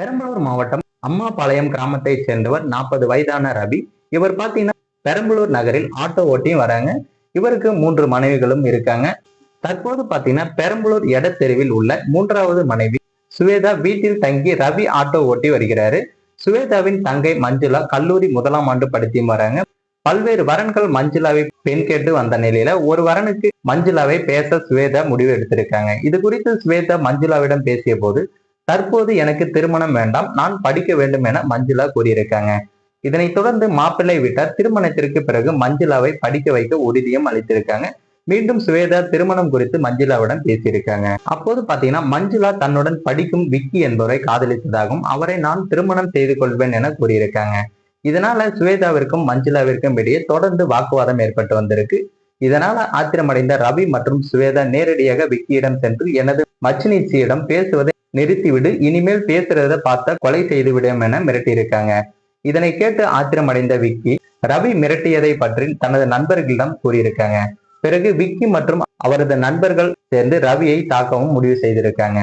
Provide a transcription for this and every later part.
பெரம்பலூர் மாவட்டம் அம்மாபாளையம் கிராமத்தை சேர்ந்தவர் நாற்பது வயதான ரவி. இவர் பார்த்தீங்கன்னா பெரம்பலூர் நகரில் ஆட்டோ ஓட்டியும் வராங்க. இவருக்கு மூன்று மனைவிகளும் இருக்காங்க. தற்போது பார்த்தீங்கன்னா பெரம்பலூர் எடத்தெருவில் உள்ள மூன்றாவது மனைவி சுவேதா வீட்டில் தங்கி ரவி ஆட்டோ ஓட்டி வருகிறாரு. சுவேதாவின் தங்கை மஞ்சுளா கல்லூரி முதலாம் ஆண்டு படித்தியும் வராங்க. பல்வேறு வரன்கள் மஞ்சுளாவை பெண் கேட்டு வந்த நிலையில ஒரு வரனுக்கு மஞ்சுளாவை பேச சுவேதா முடிவு எடுத்திருக்காங்க. இது குறித்து சுவேதா மஞ்சுளாவிடம் பேசிய போது தற்போது எனக்கு திருமணம் வேண்டாம் நான் படிக்க வேண்டும் என மஞ்சுளா கூறியிருக்காங்க. இதனைத் தொடர்ந்து மாப்பிள்ளை வீட்டார் திருமணத்திற்கு பிறகு மஞ்சுளாவை படிக்க வைக்க உறுதியும் அளித்திருக்காங்க. மீண்டும் சுவேதா திருமணம் குறித்து மஞ்சுளாவிடம் பேசியிருக்காங்க. அப்போது பாத்தீங்கன்னா மஞ்சுளா தன்னுடன் படிக்கும் விக்கி என்பவரை காதலித்ததாகவும் அவரை நான் திருமணம் செய்து கொள்வேன் என கூறியிருக்காங்க. இதனால சுவேதாவிற்கும் மஞ்சுளாவிற்கும் இடையே தொடர்ந்து வாக்குவாதம் ஏற்பட்டு வந்திருக்கு. இதனால ஆத்திரமடைந்த ரவி மற்றும் சுவேதா நேரடியாக விக்கியிடம் சென்று எனது மச்சினிச்சியிடம் பேசுவதை நிறுத்திவிடு. இனிமேல் பேசுறத பார்த்தா கொலை செய்து விடும் என மிரட்டியிருக்காங்க. இதனை கேட்டு ஆத்திரமடைந்த விக்கி ரவி மிரட்டியதை பற்றி தனது நண்பர்களிடம் கூறியிருக்காங்க. பிறகு விக்கி மற்றும் அவரது நண்பர்கள் சேர்ந்து ரவியை தாக்கவும் முடிவு செய்திருக்காங்க.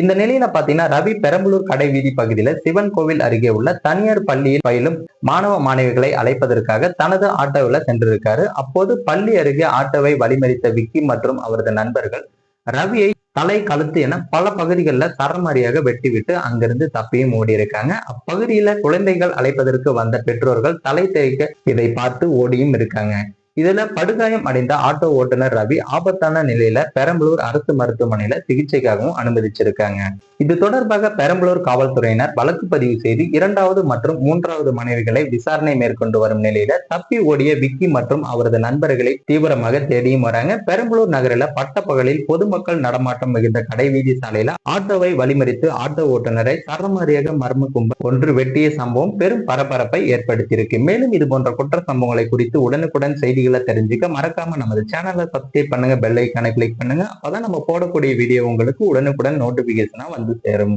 இந்த நிலையில பாத்தீங்கன்னா ரவி பெரம்பலூர் கடை வீதி பகுதியில சிவன் கோவில் அருகே உள்ள தனியார் பள்ளியில் பயிலும் மாணவ மாணவிகளை அழைப்பதற்காக தனது ஆட்டோவில் சென்றிருக்காரு. அப்போது பள்ளி அருகே ஆட்டோவை வழிமறித்த விக்கி மற்றும் அவரது நண்பர்கள் ரவியை தலை கழுத்து என பல பகுதிகளில் சரமாரியாக வெட்டிவிட்டு அங்கிருந்து தப்பியும் ஓடி இருக்காங்க அப்பகுதியில குழந்தைகள் அழைப்பதற்கு வந்த பெற்றோர்கள் தலை தேய்க்க இதை பார்த்து ஓடியும் இருக்காங்க. இதுல படுகாயம் அடைந்த ஆட்டோ ஓட்டுநர் ரவி ஆபத்தான நிலையில பெரம்பலூர் அரசு மருத்துவமனையில சிகிச்சைக்காகவும் அனுமதிச்சிருக்காங்க. இது தொடர்பாக பெரம்பலூர் காவல்துறையினர் வழக்கு பதிவு செய்து இரண்டாவது மற்றும் மூன்றாவது மனைவிகளை விசாரணை மேற்கொண்டு வரும் நிலையில தப்பி ஓடிய விக்கி மற்றும் அவரது நண்பர்களை தீவிரமாக தேடியும் வராங்க. பெரம்பலூர் நகரில பட்டப்பகலில் பொதுமக்கள் நடமாட்டம் மிகுந்த கடைவீதி சாலையில ஆட்டோவை வழிமறித்து ஆட்டோ ஓட்டுநரை சரமாரியாக மர்ம கும்பல் ஒன்று வெட்டிய சம்பவம் பெரும் பரபரப்பை ஏற்படுத்தியிருக்கு. மேலும் இது போன்ற குற்ற சம்பவங்களை குறித்து உடனுக்குடன் செய்திகளை தெரிஞ்சுக்க மறக்காம நமது சேனலை சப்ஸ்கிரைப் பண்ணுங்க பெல் ஐக்கானை கிளிக் பண்ணுங்க. அப்பதான் நம்ம போடக்கூடிய வீடியோ உங்களுக்கு உடனுக்குடன் நோட்டிபிகேஷனா வந்து சேரும்.